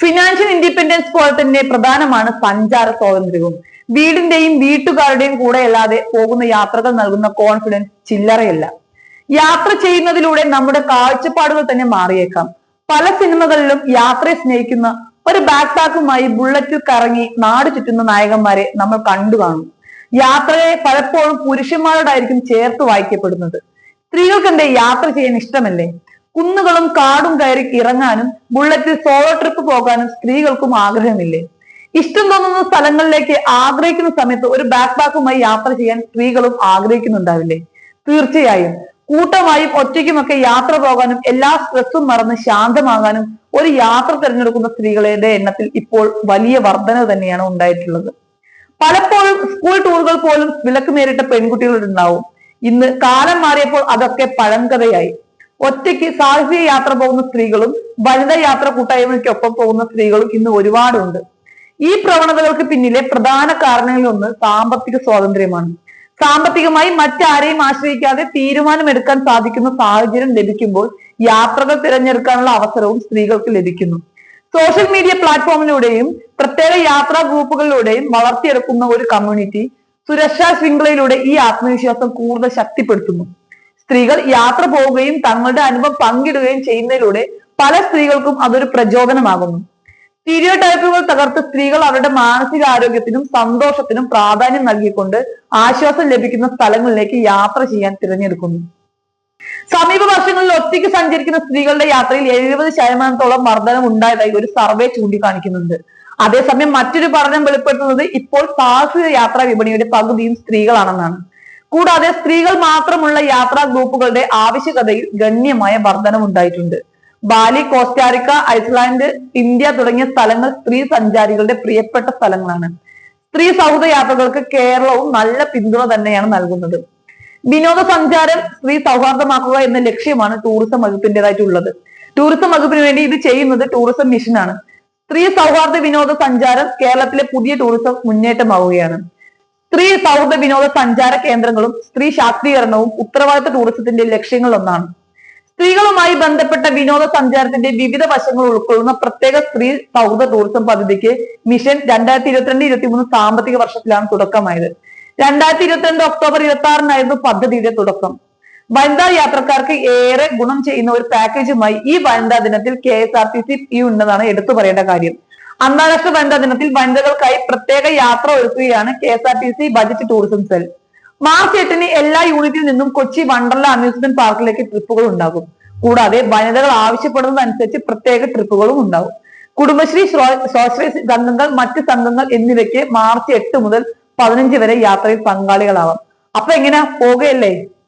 Financial independence പോലെ തന്നെ പ്രധാനമാണ് സഞ്ചാര സ്വാതന്ത്ര്യവും. വീടിന്റെയും വീട്ടുകാരുടെയും കൂടെ അല്ലാതെ പോകുന്ന യാത്രകൾ നൽകുന്ന കോൺഫിഡൻസ് ചില്ലറയല്ല. യാത്ര ചെയ്യുന്നതിലൂടെ നമ്മുടെ കാഴ്ചപ്പാടുകൾ തന്നെ മാറിയേക്കാം. പല സിനിമകളിലും യാത്രയെ സ്നേഹിക്കുന്ന ഒരു ബാക്ക് പാക്കുമായി ബുള്ളറ്റിൽ കറങ്ങി നാട് ചുറ്റുന്ന നായകന്മാരെ നമ്മൾ കണ്ടു കാണും. യാത്രയെ പലപ്പോഴും പുരുഷന്മാരോടായിരിക്കും ചേർത്ത് വായിക്കപ്പെടുന്നത്. സ്ത്രീകൾക്ക് എന്തേ യാത്ര ചെയ്യാൻ ഇഷ്ടമല്ലേ? കുന്നുകളും കാടും കയറി ഇറങ്ങാനും ബുള്ളറ്റിൽ സോളോ ട്രിപ്പ് പോകാനും സ്ത്രീകൾക്കും ആഗ്രഹമില്ലേ? ഇഷ്ടം തോന്നുന്ന സ്ഥലങ്ങളിലേക്ക് ആഗ്രഹിക്കുന്ന സമയത്ത് ഒരു ബാക്ക് പാക്കുമായി യാത്ര ചെയ്യാൻ സ്ത്രീകളും ആഗ്രഹിക്കുന്നുണ്ടാവില്ലേ? തീർച്ചയായും. കൂട്ടമായും ഒറ്റയ്ക്കുമൊക്കെ യാത്ര പോകാനും എല്ലാ സ്ട്രെസ്സും മറന്ന് ശാന്തമാകാനും ഒരു യാത്ര തിരഞ്ഞെടുക്കുന്ന സ്ത്രീകളുടെ എണ്ണത്തിൽ ഇപ്പോൾ വലിയ വർധന തന്നെയാണ് ഉണ്ടായിട്ടുള്ളത്. പലപ്പോഴും സ്കൂൾ ടൂറുകൾ പോലും വിലക്ക് നേരിട്ട പെൺകുട്ടികളുണ്ടാവും. ഇന്ന് കാലം മാറിയപ്പോൾ അതൊക്കെ പഴങ്കഥയായി. ഒറ്റയ്ക്ക് സാഹസിക യാത്ര പോകുന്ന സ്ത്രീകളും വനിതാ യാത്ര കൂട്ടായ്മയ്ക്കൊപ്പം പോകുന്ന സ്ത്രീകളും ഇന്ന് ഒരുപാടുണ്ട്. ഈ പ്രവണതകൾക്ക് പിന്നിലെ പ്രധാന കാരണങ്ങളിലൊന്ന് സാമ്പത്തിക സ്വാതന്ത്ര്യമാണ്. സാമ്പത്തികമായി മറ്റാരെയും ആശ്രയിക്കാതെ തീരുമാനമെടുക്കാൻ സാധിക്കുന്ന സാഹചര്യം ലഭിക്കുമ്പോൾ യാത്രകൾ തിരഞ്ഞെടുക്കാനുള്ള അവസരവും സ്ത്രീകൾക്ക് ലഭിക്കുന്നു. സോഷ്യൽ മീഡിയ പ്ലാറ്റ്ഫോമിലൂടെയും പ്രത്യേക യാത്രാ ഗ്രൂപ്പുകളിലൂടെയും വളർത്തിയെടുക്കുന്ന ഒരു കമ്മ്യൂണിറ്റി സുരക്ഷാ ശൃംഖലയിലൂടെ ഈ ആത്മവിശ്വാസം കൂടുതൽ ശക്തിപ്പെടുത്തുന്നു. സ്ത്രീകൾ യാത്ര പോവുകയും തങ്ങളുടെ അനുഭവം പങ്കിടുകയും ചെയ്യുന്നതിലൂടെ പല സ്ത്രീകൾക്കും അതൊരു പ്രചോദനമാകുന്നു. സ്റ്റീരിയോ ടൈപ്പുകൾ തകർത്ത് സ്ത്രീകൾ അവരുടെ മാനസികാരോഗ്യത്തിനും സന്തോഷത്തിനും പ്രാധാന്യം നൽകിക്കൊണ്ട് ആശ്വാസം ലഭിക്കുന്ന സ്ഥലങ്ങളിലേക്ക് യാത്ര ചെയ്യാൻ തിരഞ്ഞെടുക്കുന്നു. സമീപ വർഷങ്ങളിൽ ഒറ്റയ്ക്ക് സഞ്ചരിക്കുന്ന സ്ത്രീകളുടെ യാത്രയിൽ എഴുപത് ശതമാനത്തോളം വർധനം ഉണ്ടായതായി ഒരു സർവേ ചൂണ്ടിക്കാണിക്കുന്നുണ്ട്. അതേസമയം മറ്റൊരു പഠനം വെളിപ്പെടുത്തുന്നത് ഇപ്പോൾ സാഹസിക യാത്രാ വിപണിയുടെ പകുതിയും സ്ത്രീകളാണെന്നാണ്. കൂടാതെ സ്ത്രീകൾ മാത്രമുള്ള യാത്രാ ഗ്രൂപ്പുകളുടെ ആവശ്യകതയിൽ ഗണ്യമായ വർധനം ഉണ്ടായിട്ടുണ്ട്. ബാലി കോസ്റ്റാറിക്ക ഐസ്ലാൻഡ് ഇന്ത്യ തുടങ്ങിയ സ്ഥലങ്ങൾ സ്ത്രീ സഞ്ചാരികളുടെ പ്രിയപ്പെട്ട സ്ഥലങ്ങളാണ്. സ്ത്രീ സൗഹൃദ യാത്രകൾക്ക് കേരളവും നല്ല പിന്തുണ തന്നെയാണ് നൽകുന്നത്. വിനോദസഞ്ചാരം സ്ത്രീ സൗഹാർദ്ദമാക്കുക എന്ന ലക്ഷ്യമാണ് ടൂറിസം വകുപ്പിന്റേതായിട്ടുള്ളത് ടൂറിസം വകുപ്പിന് വേണ്ടി ഇത് ചെയ്യുന്നത് ടൂറിസം മിഷനാണ് സ്ത്രീ സൗഹാർദ്ദ വിനോദ സഞ്ചാരം കേരളത്തിലെ പുതിയ ടൂറിസം മുന്നേറ്റമാവുകയാണ്. സ്ത്രീ സൗഹൃദ വിനോദ സഞ്ചാര കേന്ദ്രങ്ങളും സ്ത്രീ ശാക്തീകരണവും ഉത്തരവാദിത്ത ടൂറിസത്തിന്റെ ലക്ഷ്യങ്ങളൊന്നാണ്. സ്ത്രീകളുമായി ബന്ധപ്പെട്ട വിനോദ സഞ്ചാരത്തിന്റെ വിവിധ വശങ്ങൾ ഉൾക്കൊള്ളുന്ന പ്രത്യേക സ്ത്രീ സൗഹൃദ ടൂറിസം പദ്ധതിക്ക് മിഷൻ രണ്ടായിരത്തി ഇരുപത്തിരണ്ട് ഇരുപത്തി മൂന്ന് സാമ്പത്തിക വർഷത്തിലാണ് തുടക്കമായത്. രണ്ടായിരത്തി ഇരുപത്തിരണ്ട് ഒക്ടോബർ ഇരുപത്തി ആറിനായിരുന്നു പദ്ധതിയുടെ തുടക്കം. വനിതാ യാത്രക്കാർക്ക് ഏറെ ഗുണം ചെയ്യുന്ന ഒരു പാക്കേജുമായി ഈ വനിതാ ദിനത്തിൽ K S R T C ഈ ഉണ്ടെന്നാണ് എടുത്തു പറയേണ്ട കാര്യം. അന്താരാഷ്ട്ര വനിതാ ദിനത്തിൽ വനിതകൾക്കായി പ്രത്യേക യാത്ര ഒരുക്കുകയാണ് K S R T C budget tourism cell March എട്ടിന് എല്ലാ യൂണിറ്റിൽ നിന്നും കൊച്ചി വണ്ടർല അമ്യൂസ്മെന്റ് പാർക്കിലേക്ക് ട്രിപ്പുകൾ ഉണ്ടാകും. കൂടാതെ വനിതകൾ ആവശ്യപ്പെടുന്നതനുസരിച്ച് പ്രത്യേക ട്രിപ്പുകളും ഉണ്ടാകും. കുടുംബശ്രീ സ്വ- സ്വാശ്രയ സംഘങ്ങൾ മറ്റ് സംഘങ്ങൾ എന്നിവയ്ക്ക് മാർച്ച് എട്ട് മുതൽ പതിനഞ്ച് വരെ യാത്രയിൽ പങ്കാളികളാവാം. അപ്പൊ എങ്ങനെയാ പോകുകയല്ലേ